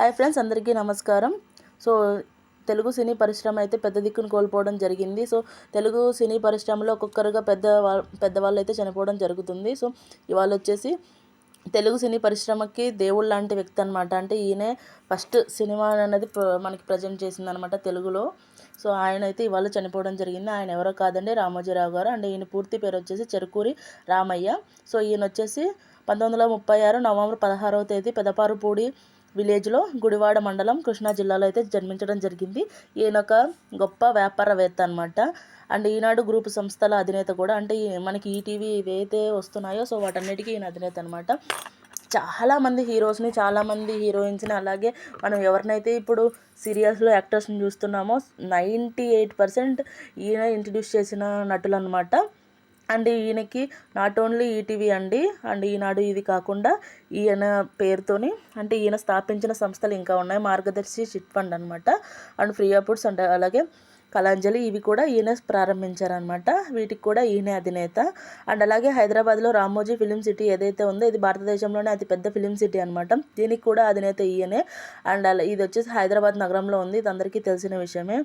Hi friends అందరికీ నమస్కారం. So Telugu సినీ పరిశ్రమ అయితే పెద్ద దిక్కును కోల్పోవడం జరిగింది. సో తెలుగు సినీ పరిశ్రమలో ఒక్కొక్కరుగా పెద్ద పెద్దవాళ్ళు అయితే చనిపోవడం జరుగుతుంది. సో ఇవాళ వచ్చేసి తెలుగు సినీ పరిశ్రమకి దేవుడు లాంటి వ్యక్తి అనమాట అంటే ఈయనే ఫస్ట్ సినిమా అనేది ప్ర- మనకి ప్రజెంట్ చేసింది అనమాట తెలుగులో. సో ఆయన అయితే ఇవాళ చనిపోవడం జరిగింది. ఆయన ఎవరో కాదండి రామోజీరావు గారు. అండ్ ఈయన పూర్తి పేరు వచ్చేసి చెరుకూరి రామయ్య. సో ఈయన వచ్చేసి పంతొమ్మిది వందల ముప్పై ఆరు నవంబర్ పదహారవ తేదీ పెదపారుపూడి విలేజ్లో గుడివాడ మండలం కృష్ణా జిల్లాలో అయితే జన్మించడం జరిగింది. ఈయన ఒక గొప్ప వ్యాపారవేత్త అనమాట అండ్ ఈనాడు గ్రూప్ సంస్థల అధినేత కూడా అంటే ఈ- మనకి ఈటీవీ ఏవైతే వస్తున్నాయో సో వాటన్నిటికీ ఈయన అధినేత అనమాట చాలామంది హీరోస్ని చాలామంది హీరోయిన్స్ని అలాగే మనం ఎవరినైతే ఇప్పుడు సీరియల్స్లో యాక్టర్స్ని చూస్తున్నామో నైంటీ ఎయిట్ పర్సెంట్ ఈయన ఇంట్రడ్యూస్ చేసిన నటులు అనమాట అండ్ ఈయనకి నాట్ ఓన్లీ ఈటీవీ అండి అండ్ ఈనాడు ఇది కాకుండా ఈయన పేరుతోని అంటే ఈయన స్థాపించిన సంస్థలు ఇంకా ఉన్నాయి. మార్గదర్శి చిట్ ఫండ్ అనమాట అండ్ ఫ్రీ ఫుడ్స్ అండ్ అలాగే కళాంజలి ఇవి కూడా ఈయన ప్రారంభించారనమాట వీటికి కూడా ఈయనే అధినేత. అండ్ అలాగే హైదరాబాద్లో రామోజీ ఫిలిం సిటీ ఏదైతే ఉందో ఇది భారతదేశంలోనే అతి పెద్ద ఫిలిం సిటీ అనమాట దీనికి కూడా అధినేత ఈయనే. అండ్ అలా ఇది వచ్చేసి హైదరాబాద్ నగరంలో ఉంది. ఇది అందరికీ తెలిసిన విషయమే.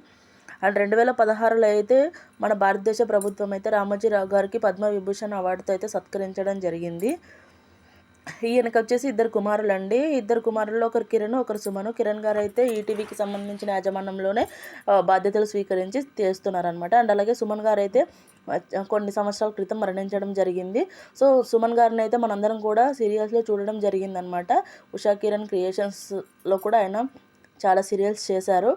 అండ్ రెండు వేల పదహారులో అయితే మన భారతదేశ ప్రభుత్వం అయితే రామోజీరావు గారికి పద్మవిభూషణ్ అవార్డుతో అయితే సత్కరించడం జరిగింది. ఈయనకి వచ్చేసి ఇద్దరు కుమారులు అండి ఇద్దరు కుమారుల్లో ఒకరు కిరణ్ ఒకరు సుమను. కిరణ్ గారు అయితే ఈటీవీకి సంబంధించిన యాజమాన్యంలోనే బాధ్యతలు స్వీకరించి చేస్తున్నారనమాట అండ్ అలాగే సుమన్ గారు అయితే కొన్ని సంవత్సరాల క్రితం మరణించడం జరిగింది. సో సుమన్ గారిని అయితే మనందరం కూడా సీరియల్స్లో చూడడం జరిగిందనమాట ఉషా కిరణ్ క్రియేషన్స్లో కూడా ఆయన చాలా సీరియల్స్ చేశారు.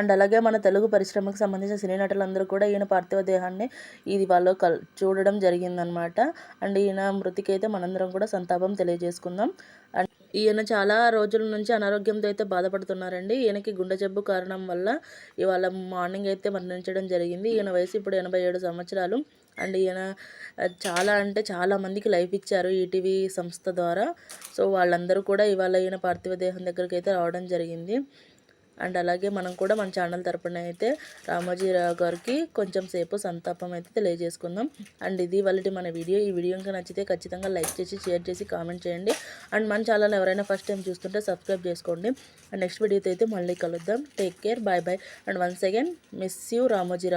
అండ్ అలాగే మన తెలుగు పరిశ్రమకు సంబంధించిన సినీ నటులందరూ కూడా ఈయన పార్థివ దేహాన్ని ఇది వాళ్ళు కల్ చూడడం జరిగిందనమాట అండ్ ఈయన మృతికి అయితే మనందరం కూడా సంతాపం తెలియజేసుకుందాం. అండ్ ఈయన చాలా రోజుల నుంచి అనారోగ్యంతో అయితే బాధపడుతున్నారండి. ఈయనకి గుండె జబ్బు కారణం వల్ల ఇవాళ మార్నింగ్ అయితే మరణించడం జరిగింది. ఈయన వయసు ఇప్పుడు ఎనభై ఏడు సంవత్సరాలు. అండ్ ఈయన చాలా అంటే చాలా మందికి లైఫ్ ఇచ్చారు ఈటీవీ సంస్థ ద్వారా. సో వాళ్ళందరూ కూడా ఇవాళ ఈయన పార్థివ దేహం దగ్గరికి అయితే రావడం జరిగింది. అండ్ అలాగే మనం కూడా మన ఛానల్ తరపున అయితే రామోజీరావు గారికి కొంచెం సేపు సంతాపం అయితే తెలియజేసుకుందాం. అండ్ ఇది వాళ్ళటి మన వీడియో. ఈ వీడియో ఇంకా నచ్చితే ఖచ్చితంగా లైక్ చేసి షేర్ చేసి కామెంట్ చేయండి. అండ్ మన ఛానల్ ఎవరైనా ఫస్ట్ టైం చూస్తుంటే సబ్స్క్రైబ్ చేసుకోండి. అండ్ నెక్స్ట్ వీడియోతో అయితే మళ్ళీ కలుద్దాం. Take care. Bye bye. And once again miss you Ramoji Rao